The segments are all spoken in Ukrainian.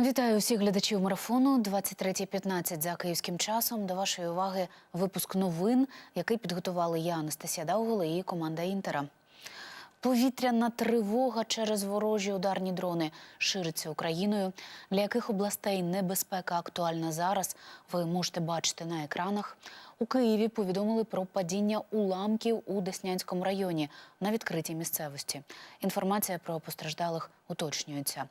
Вітаю всіх глядачів марафону 23.15 за київським часом. До вашої уваги випуск новин, який підготували я, Анастасія Даугола і команда Інтера. Повітряна тривога через ворожі ударні дрони шириться Україною. Для яких областей небезпека актуальна зараз, ви можете бачити на екранах. У Києві повідомили про падіння уламків у Деснянському районі на відкритій місцевості. Інформація про постраждалих уточнюється.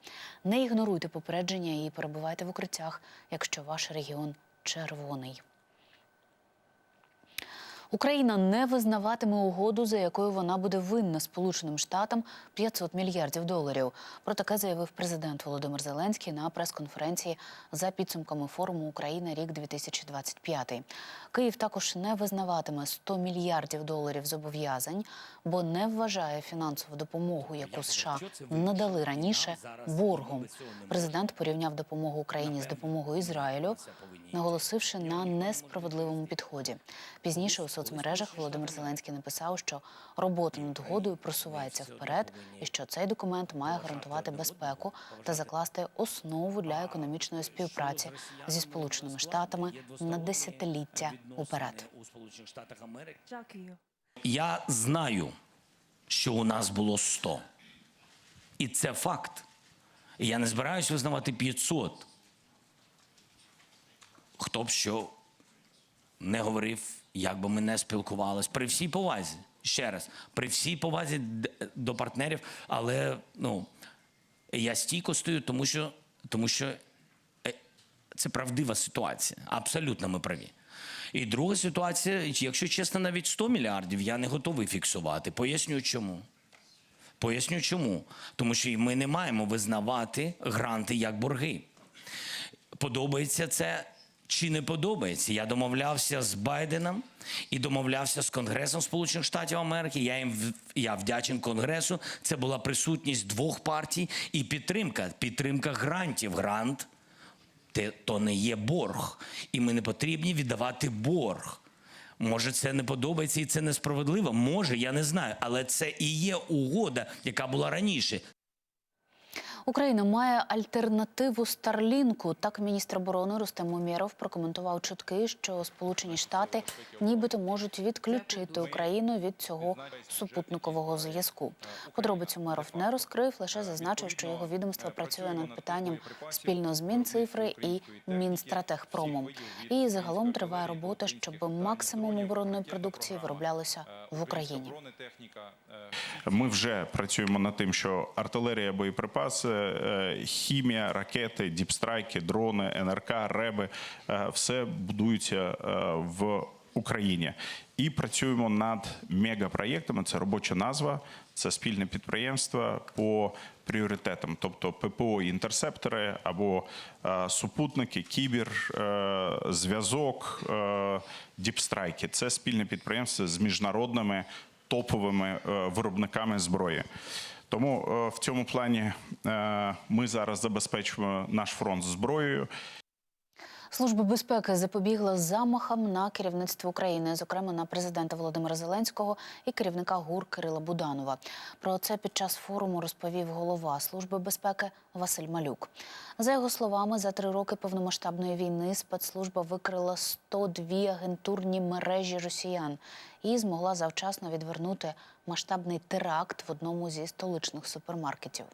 Не ігноруйте попередження і перебувайте в укриттях, якщо ваш регіон червоний. Україна не визнаватиме угоду, за якою вона буде винна Сполученим Штатам 500 мільярдів доларів. Про таке заявив президент Володимир Зеленський на прес-конференції за підсумками форуму Україна рік 2025. Київ також не визнаватиме 100 мільярдів доларів зобов'язань, бо не вважає фінансову допомогу, яку США надали раніше, боргом. Президент порівняв допомогу Україні з допомогою Ізраїлю, наголосивши на несправедливому підході. Пізніше у соцмережах Володимир Зеленський написав, що робота над угодою просувається вперед, і що цей документ має гарантувати безпеку та закласти основу для економічної співпраці зі Сполученими Штатами на десятиліття уперед. Я знаю, що у нас було 100. І це факт. Я не збираюсь визнавати 500. Хто б що не говорив, як би ми не спілкувались. При всій повазі, ще раз, при всій повазі до партнерів, але ну, я стійко стою, тому що, тому що е, це правдива ситуація. Абсолютно ми праві. І друга ситуація, якщо чесно, навіть 100 мільярдів я не готовий фіксувати. Поясню чому. Поясню чому. Тому що ми не маємо визнавати гранти як борги. Подобається це чи не подобається? Я домовлявся з Байденом і домовлявся з Конгресом Сполучених Штатів Америки. Я їм я вдячен Конгресу. Це була присутність двох партій і підтримка. Підтримка грантів. Грант то не є борг, і ми не потрібні віддавати борг. Може, це не подобається і це несправедливо. Може, я не знаю, але це і є угода, яка була раніше. Україна має альтернативу Старлінку. Так міністр оборони Рустем Умєров прокоментував чутки, що Сполучені Штати нібито можуть відключити Україну від цього супутникового зв'язку. Подробиць Умєров не розкрив, лише зазначив, що його відомство працює над питанням спільно з Мінцифри і Мінстратегпромом. І загалом триває робота, щоб максимум оборонної продукції вироблялося в Україні. Ми вже працюємо над тим, що артилерія, боєприпаси, хімія, ракети, діпстрайки, дрони, НРК, реби е, все будується е, в Україні. І працюємо над мегапроєктами. Це робоча назва, це спільне підприємство по пріоритетам, тобто ППО інтерсептори або е, супутники, кібер, е, зв'язок, е, діпстрайки. Це спільне підприємство з міжнародними топовими е, виробниками зброї. Тому е, в цьому плані е, ми зараз забезпечуємо наш фронт зброєю. Служба безпеки запобігла замахам на керівництво України, зокрема на президента Володимира Зеленського і керівника ГУР Кирила Буданова. Про це під час форуму розповів голова Служби безпеки Василь Малюк. За його словами, за три роки повномасштабної війни спецслужба викрила 102 агентурні мережі росіян і змогла завчасно відвернути масштабний теракт в одному зі столичних супермаркетів.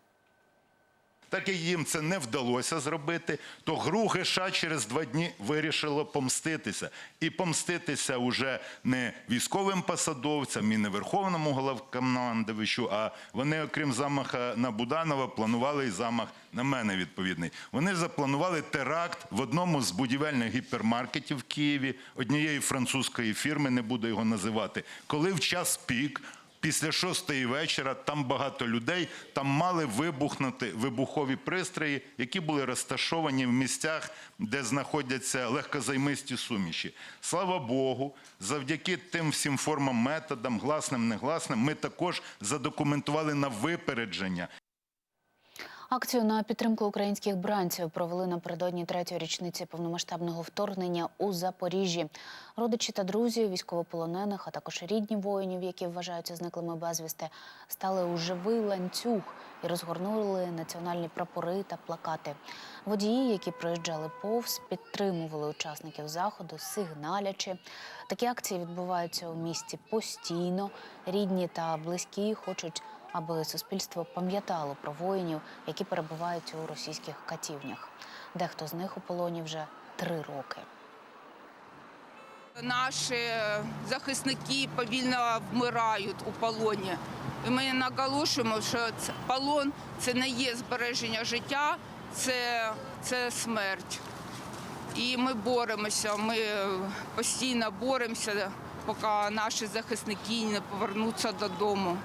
Так як їм це не вдалося зробити, то ГРУ ГШ через два дні вирішило помститися. І помститися уже не військовим посадовцям і не верховному головкомандувачу, а вони, окрім замаха на Буданова, планували і замах на мене відповідний. Вони запланували теракт в одному з будівельних гіпермаркетів в Києві однієї французької фірми, не буду його називати, коли в час пік Після шостої вечора там багато людей, там мали вибухнути вибухові пристрої, які були розташовані в місцях, де знаходяться легкозаймисті суміші. Слава Богу, завдяки тим всім формам, методам, гласним, негласним, ми також задокументували на випередження Акцію на підтримку українських бранців провели напередодні третьої річниці повномасштабного вторгнення у Запоріжжі. Родичі та друзі військовополонених, а також рідні воїнів, які вважаються зниклими безвісти, стали у живий ланцюг і розгорнули національні прапори та плакати. Водії, які проїжджали повз, підтримували учасників заходу, сигналячи. Такі акції відбуваються у місті постійно. Рідні та близькі хочуть аби суспільство пам'ятало про воїнів, які перебувають у російських катівнях. Дехто з них у полоні вже три роки. Наші захисники повільно вмирають у полоні. І ми наголошуємо, що це- полон це не є збереження життя, це, це смерть. І ми боремося, ми постійно боремося, поки наші захисники не повернуться додому.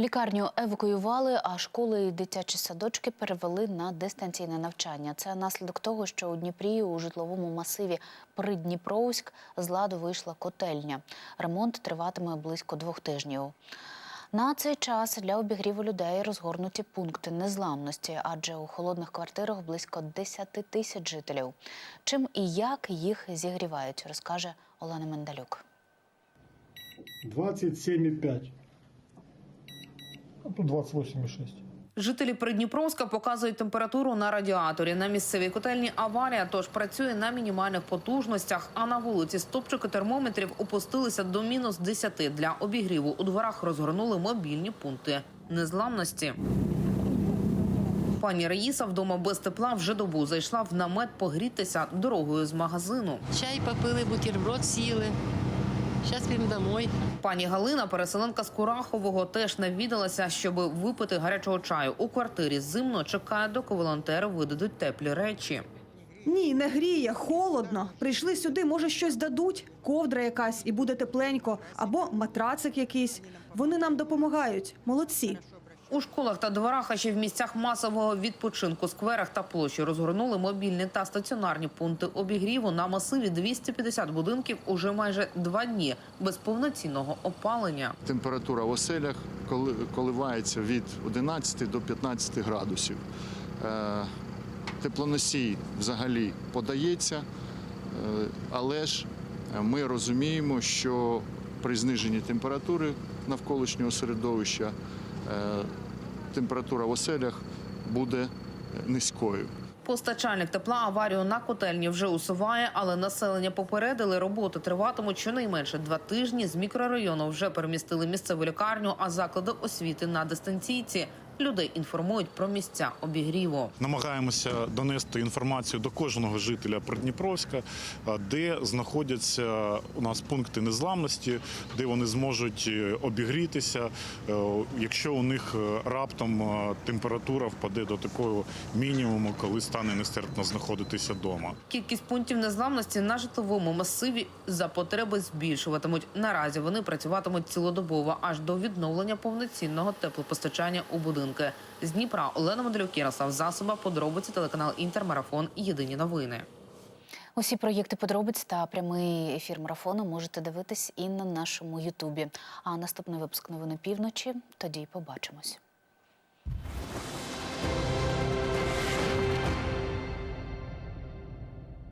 Лікарню евакуювали, а школи і дитячі садочки перевели на дистанційне навчання. Це наслідок того, що у Дніпрі у житловому масиві Придніпровськ з ладу вийшла котельня. Ремонт триватиме близько двох тижнів. На цей час для обігріву людей розгорнуті пункти незламності, адже у холодних квартирах близько 10 тисяч жителів. Чим і як їх зігрівають, розкаже Олена Мендалюк. 27,5. А тут 28,6. Жителі Придніпровська показують температуру на радіаторі. На місцевій котельні аварія, тож працює на мінімальних потужностях. А на вулиці стопчики термометрів опустилися до мінус 10. Для обігріву у дворах розгорнули мобільні пункти незламності. Пані Раїса вдома без тепла вже добу зайшла в намет погрітися дорогою з магазину. Чай попили, бутерброд сіли. Зараз підемо домой. Пані Галина, переселенка з Курахового, теж навідалася, щоб випити гарячого чаю. У квартирі зимно чекає, доки волонтери видадуть теплі речі. Ні, не гріє, холодно. Прийшли сюди, може, щось дадуть, ковдра якась і буде тепленько, або матрацик якийсь. Вони нам допомагають. Молодці. У школах та дворах, а ще в місцях масового відпочинку, скверах та площі розгорнули мобільні та стаціонарні пункти обігріву на масиві 250 будинків уже майже два дні без повноцінного опалення. Температура в оселях коливається від 11 до 15 градусів. Е, Теплоносій взагалі подається, е, але ж ми розуміємо, що при зниженні температури навколишнього середовища температура в оселях буде низькою. Постачальник тепла аварію на котельні вже усуває, але населення попередили, роботи триватимуть щонайменше два тижні. З мікрорайону вже перемістили місцеву лікарню, а заклади освіти на дистанційці. Людей інформують про місця обігріву. Намагаємося донести інформацію до кожного жителя Придніпровська, де знаходяться у нас пункти незламності, де вони зможуть е, обігрітися, е, якщо у них е, раптом температура впаде до такого мінімуму, коли стане нестерпно знаходитися вдома. Кількість пунктів незламності на житловому масиві за потреби збільшуватимуть. Наразі вони працюватимуть цілодобово аж до відновлення повноцінного теплопостачання у будинки. З Дніпра Олена Моделюк, Ярослав Засоба, подробиці телеканал Інтермарафон. Єдині новини. Усі проєкти подробиць та прямий ефір марафону можете дивитись і на нашому Ютубі. А наступний випуск новини півночі. Тоді побачимось.